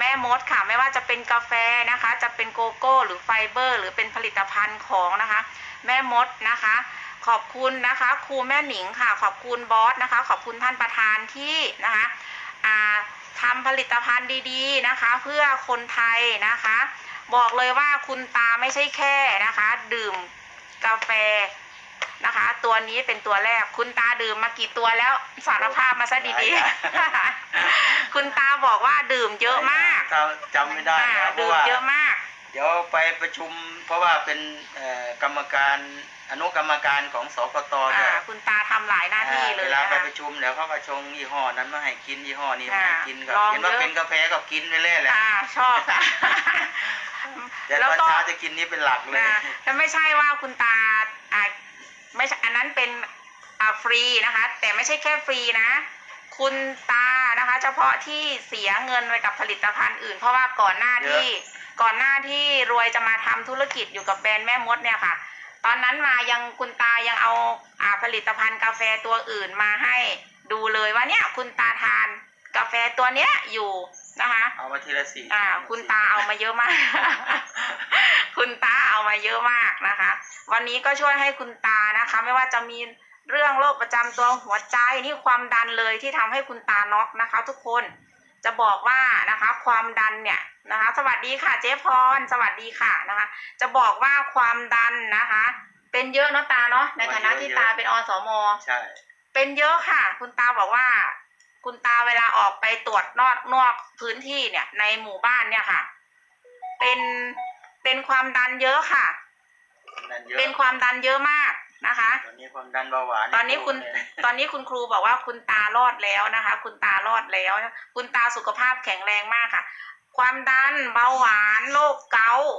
แม่มดค่ะไม่ว่าจะเป็นกาแฟนะคะ จะเป็นโกโก้ หรือไฟเบอร์ หรือเป็นผลิตภัณฑ์ของนะคะ แม่มดนะคะ ขอบคุณนะคะครูแม่หนิงค่ะ ขอบคุณบอสนะคะ ขอบคุณท่านประธานที่นะคะทำผลิตภัณฑ์ดีๆนะคะ เพื่อคนไทยนะคะ บอกเลยว่าคุณตาไม่ใช่แค่นะคะ ดื่มกาแฟ นะคะ ตัวนี้เป็นตัวแรก คุณตาดื่มมากี่ตัวแล้วสารภาพมาซะดีๆ คุณตาบอกว่าดื่มเยอะมากจำจำไม่ได้อ่านะเพราะดื่มว่าเยอะมาก เดี๋ยวไปประชุม เพราะว่าเป็นเอ่อกรรมการอนุกรรมการของสกตด้อ่าวยคุณตาทำหลายหน้าที่เลยเวลานะไปคะประชุมเดี๋ยวเขาก็ชงยี่ห้อนั้นมาให้กินยี่ห้อนี้มาอ่าให้กินก็ลองเห็นว่าเยอะเป็นกาแฟก็กินไปเรื่อยแหละอ่าชอบค่ะแต่แล้วตอนก็เช้าจะกินนี้เป็นหลักเลยนะแต่ไม่ใช่ว่าคุณตาอ่าไม่ใช่อันนั้นเป็นอ่า ฟรีนะคะ แต่ไม่ใช่แค่ฟรีนะ คุณตานะคะ เฉพาะที่เสียเงินไปกับผลิตภัณฑ์อื่น เพราะว่าก่อนหน้าที่ ก่อนหน้าที่รวยจะมาทำธุรกิจอยู่กับแบรนด์แม่มดเนี่ยค่ะ ตอนนั้นมายังคุณตายังเอาอ่าผลิตภัณฑ์กาแฟตัวอื่นมาให้ดูเลยว่าเนี่ยคุณตาทานกาแฟตัวเนี้ยอยู่นะคะเอามาทีละสี่อ่า คุณตาเอามาเยอะมาก คุณตาเอามาเยอะมากนะคะ วันนี้ก็ช่วยให้คุณตานะคะ ไม่ว่าจะมี เรื่องโรคประจำตัวหัวใจนี่ความดันเลยที่ทำให้คุณตาน็อกนะคะ ทุกคนจะบอกว่านะคะ ความดันเนี่ยนะคะ สวัสดีค่ะเจ๊พร สวัสดีค่ะนะคะ จะบอกว่าความดันนะคะ เป็นเยอะเนาะตาเนาะในฐานะที่ตาเป็นอสมใช่เป็นเยอะค่ะ คุณตาบอกว่า คุณตาเวลาออกไปตรวจนอกนอกพื้นที่เนี่ย ในหมู่บ้านเนี่ยค่ะ เป็นเป็นความดันเยอะค่ะดันเยอะเป็นความดันเยอะมาก นะคะ ตอนนี้ความดันเบาหวานตอนนี้คุณเนี่ยตอนนี้คุณครูบอกว่าคุณตารอดแล้วนะคะ คุณตารอดแล้ว คุณตาสุขภาพแข็งแรงมากค่ะ ความดันเบาหวานโรคเกาต์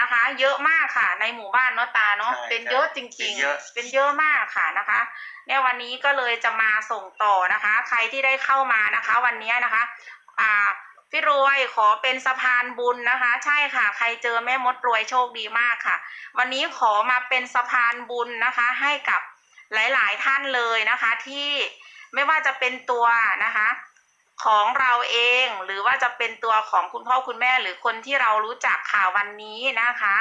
นะคะ เยอะมากค่ะ ในหมู่บ้านเนาะตาเนาะใช่เป็นเยอะจเป็รินงเยอะๆเป็นเยอะมากค่ะนะคะเนี่ยวันนี้ก็เลยจะมาส่งต่อนะคะ ใครที่ได้เข้ามานะคะ วันนี้นะคะ อ่า พี่รวยขอเป็นสะพานบุญนะคะ ใช่ค่ะ ใครเจอแม่มดรวยโชคดีมากค่ะ วันนี้ขอมาเป็นสะพานบุญนะคะ ให้กับหลาย ๆ ท่านเลยนะคะ ที่ไม่ว่าจะเป็นตัวนะคะ ของเราเองหรือว่าจะเป็นตัวของคุณพ่อคุณแม่หรือคนที่เรารู้จักข่าววันนี้นะคะ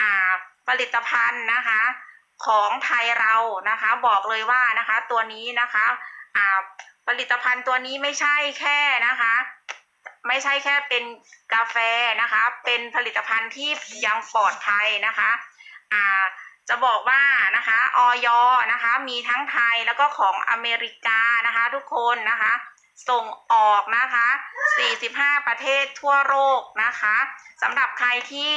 อ่าผลิตภัณฑ์นะคะ ของไทยเรานะคะ บอกเลยว่านะคะ ตัวนี้นะคะอ่าผลิตภัณฑ์ตัวนี้ไม่ใช่แค่นะคะ ไม่ใช่แค่เป็นกาแฟนะคะ เป็นผลิตภัณฑ์ที่ยังปลอดภัยนะคะอ่าจะบอกว่านะคะออยนะคะ มีทั้งไทยแล้วก็ของอเมริกานะคะ ทุกคนนะคะ ส่งออกนะคะ 45 ประเทศทั่วโลกนะคะสำหรับใครที่